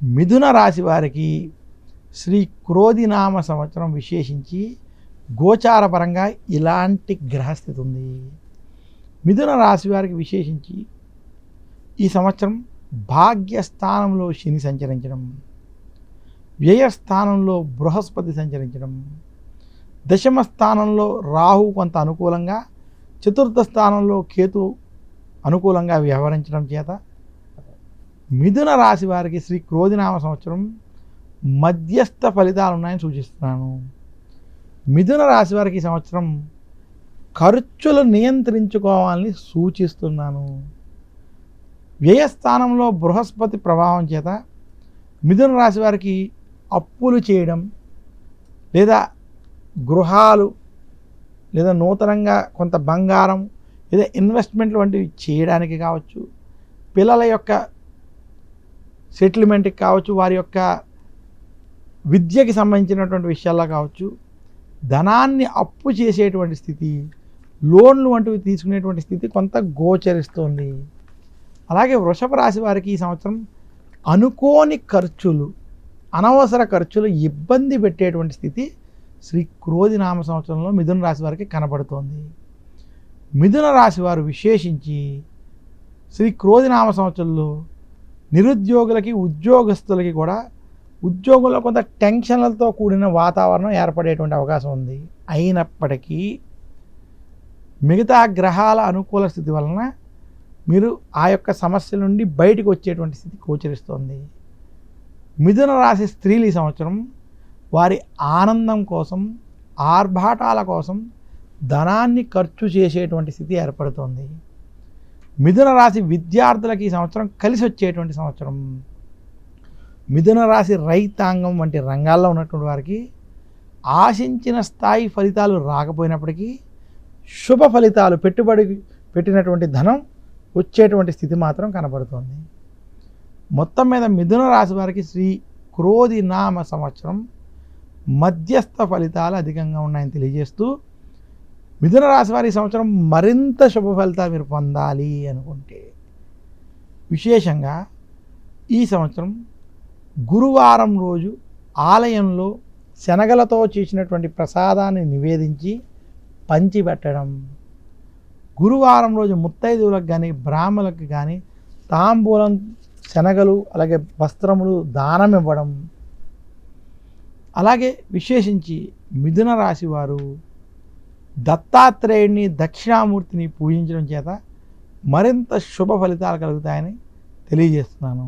మిథున రాశి వారికి శ్రీ క్రోధినామ సంవత్సరం విశేషించి గోచారపరంగా ఇలాంటి గ్రహస్థితి ఉంది. మిథున రాశి వారికి విశేషించి ఈ సంవత్సరం భాగ్యస్థానంలో శని సంచరించడం వ్యయస్థానంలో బృహస్పతి సంచరించడం దశమ స్థానంలో రాహు కొంత అనుకూలంగా చతుర్థ స్థానంలో కేతు అనుకూలంగా వ్యవహరించడం చేత మిథున రాశి వారికి శ్రీ క్రోధినామ సంవత్సరం మధ్యస్థ ఫలితాలు ఉన్నాయని సూచిస్తున్నాను. మిథున రాశి వారికి ఈ సంవత్సరం ఖర్చులు నియంత్రించుకోవాలని సూచిస్తున్నాను. వ్యయస్థానంలో బృహస్పతి ప్రభావం చేత మిథున రాశి వారికి అప్పులు చేయడం లేదా గృహాలు లేదా నూతనంగా కొంత బంగారం లేదా ఇన్వెస్ట్మెంట్లు వంటివి చేయడానికి కావచ్చు. పిల్లల యొక్క సెటిల్మెంట్కి కావచ్చు వారి యొక్క విద్యకి సంబంధించినటువంటి విషయాల్లో కావచ్చు ధనాన్ని అప్పు చేసేటువంటి స్థితి లోన్లు వంటివి తీసుకునేటువంటి స్థితి కొంత గోచరిస్తుంది. అలాగే వృషభ రాశి వారికి ఈ సంవత్సరం అనుకోని ఖర్చులు అనవసర ఖర్చులు ఇబ్బంది పెట్టేటువంటి స్థితి శ్రీ క్రోధి నామ సంవత్సరంలో మిథున రాశి వారికి కనబడుతోంది. మిథున రాశి వారు విశేషించి శ్రీ క్రోధి నామ సంవత్సరంలో నిరుద్యోగులకి ఉద్యోగస్తులకి కూడా ఉద్యోగంలో కొంత టెన్షన్లతో కూడిన వాతావరణం ఏర్పడేటువంటి అవకాశం ఉంది. అయినప్పటికీ మిగతా గ్రహాల అనుకూల స్థితి వలన మీరు ఆ యొక్క సమస్య నుండి బయటకు వచ్చేటువంటి స్థితి గోచరిస్తోంది. మిథున రాశి స్త్రీలు ఈ సంవత్సరం వారి ఆనందం కోసం ఆర్భాటాల కోసం ధనాన్ని ఖర్చు చేసేటువంటి స్థితి ఏర్పడుతోంది. మిథున రాశి విద్యార్థులకి ఈ సంవత్సరం కలిసి వచ్చేటువంటి సంవత్సరం. మిథున రాశి రైతాంగం వంటి రంగాల్లో ఉన్నటువంటి వారికి ఆశించిన స్థాయి ఫలితాలు రాకపోయినప్పటికీ శుభ ఫలితాలు పెట్టుబడి పెట్టినటువంటి ధనం వచ్చేటువంటి స్థితి మాత్రం కనబడుతోంది. మొత్తం మీద మిథున రాశి వారికి శ్రీ క్రోధి నామ సంవత్సరం మధ్యస్థ ఫలితాలు అధికంగా ఉన్నాయని తెలియజేస్తూ మిథున రాశి వారి సంవత్సరం మరింత శుభ ఫలితాలు మీరు పొందాలి అనుకుంటే విశేషంగా ఈ సంవత్సరం గురువారం రోజు ఆలయంలో శనగలతో చేసినటువంటి ప్రసాదాన్ని నివేదించి పంచిపెట్టడం గురువారం రోజు ముత్తైదువులకు కానీ బ్రాహ్మణులకు కానీ తాంబూలం శనగలు అలాగే వస్త్రములు దానం ఇవ్వడం. అలాగే విశేషించి మిథున రాశి వారు దత్తాత్రేయుడిని దక్షిణామూర్తిని పూజించడం చేత మరింత శుభ ఫలితాలు కలుగుతాయని తెలియజేస్తున్నాను.